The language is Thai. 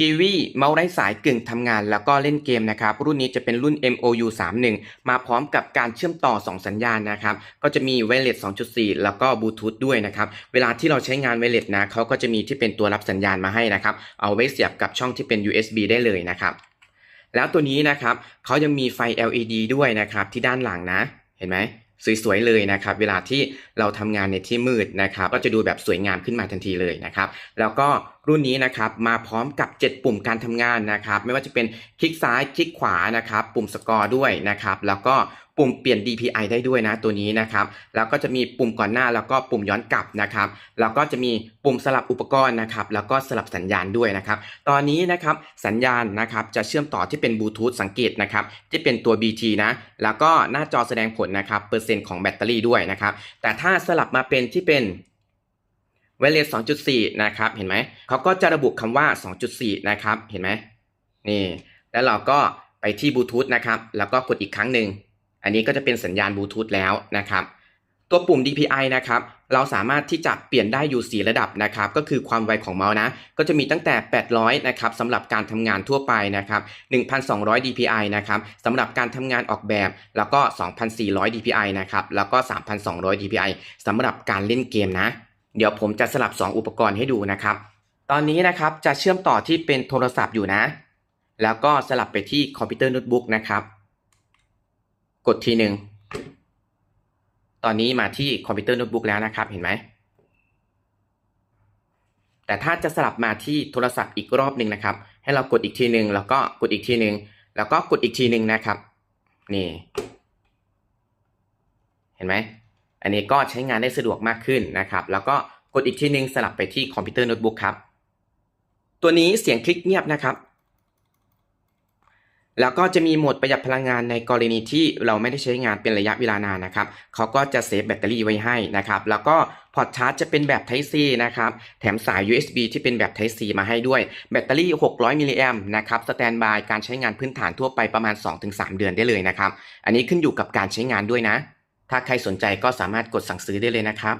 กีวีเมาส์ไร้สายกึ่งทำงานแล้วก็เล่นเกมนะครับ รุ่นนี้จะเป็นรุ่น MOU 31 มาพร้อมกับการเชื่อมต่อ 2 สัญญาณนะครับ ก็จะมีไวเลส2.4 แล้วก็บลูทูธด้วยนะครับ เวลาที่เราใช้งานไวเลสนะเขาก็จะมีที่เป็นตัวรับสัญญาณมาให้นะครับ เอาไว้เสียบกับช่องที่เป็น USB ได้เลยนะครับ แล้วตัวนี้นะครับเขายังมีไฟ LED ด้วยนะครับที่ด้านหลังนะ เห็นไหม สวยๆเลยนะครับเวลาที่เราทำงานในที่มืดนะครับก็จะดูแบบสวยงามขึ้นมาทันทีเลยนะครับแล้วก็รุ่นนี้นะครับมาพร้อมกับ 7 ปุ่มการทำงานนะครับไม่ว่าจะเป็นคลิกซ้ายคลิกขวานะครับปุ่มสกอร์ด้วยนะครับแล้วก็ปุ่มเปลี่ยน DPI ได้ด้วยนะตัวนี้นะครับ แล้วก็จะมีปุ่มก่อนหน้าแล้วก็ปุ่มย้อนกลับนะครับ แล้วก็จะมีปุ่มสลับอุปกรณ์นะครับ แล้วก็สลับสัญญาณด้วยนะครับ ตอนนี้นะครับสัญญาณนะครับจะเชื่อมต่อที่เป็นบลูทูธสังเกตนะครับที่เป็นตัว BT นะ แล้วก็หน้าจอแสดงผลนะครับเปอร์เซ็นต์ของแบตเตอรี่ด้วยนะครับ แต่ถ้าสลับมาเป็นที่เป็นไวเลส2.4 นะครับ เห็นไหม เขาก็จะระบุคำว่า 2.4 นะครับ เห็นไหม นี่ แล้วเราก็ไปที่บลูทูธนะครับ แล้วก็กดอีกครั้งหนึ่ง อันนี้ก็จะเป็นสัญญาณบลูทูธแล้วนะครับตัวปุ่ม DPI นะครับ เราสามารถที่จะเปลี่ยนได้อยู่ 4 ระดับนะครับ ก็คือความไวของเมาส์นะ ก็จะมีตั้งแต่ 800 นะครับสำหรับการทำงานทั่วไปนะครับ 1,200 DPI นะครับสำหรับการทำงานออกแบบ แล้วก็ 2,400 DPI นะครับ แล้วก็ 3,200 DPI สำหรับการเล่นเกมนะ เดี๋ยวผมจะสลับ 2 อุปกรณ์ให้ดูนะครับ ตอนนี้นะครับจะเชื่อมต่อที่เป็นโทรศัพท์อยู่นะ แล้วก็สลับไปที่คอมพิวเตอร์โน้ตบุ๊กนะครับ กดทีหนึ่ง ตอนนี้มาที่คอมพิวเตอร์โน้ตบุ๊กแล้วนะครับ เห็นไหม แต่ถ้าจะสลับมาที่โทรศัพท์อีกรอบหนึ่งนะครับ ให้เรากดอีกทีหนึ่งแล้วก็กดอีกทีหนึ่งแล้วก็กดอีกทีหนึ่งนะครับ นี่ เห็นไหม อันนี้ก็ใช้งานได้สะดวกมากขึ้นนะครับ แล้วก็กดอีกทีหนึ่งสลับไปที่คอมพิวเตอร์โน้ตบุ๊กครับ ตัวนี้เสียงคลิกเงียบนะครับ แล้วก็จะมีโหมดประหยัดพลังงานในกรณีที่เราไม่ได้ใช้งานเป็นระยะเวลานานนะครับเขาก็จะเซฟแบตเตอรี่ไว้ให้นะครับ แล้วก็พอร์ตชาร์จจะเป็นแบบ Type C นะครับ แถมสาย USB ที่เป็นแบบ Type C มาให้ด้วย แบตเตอรี่ 600 มิลลิแอมนะครับ สแตนบายการใช้งานพื้นฐานทั่วไปประมาณ 2-3 เดือนได้เลยนะครับ อันนี้ขึ้นอยู่กับการใช้งานด้วยนะ ถ้าใครสนใจก็สามารถกดสั่งซื้อได้เลยนะครับ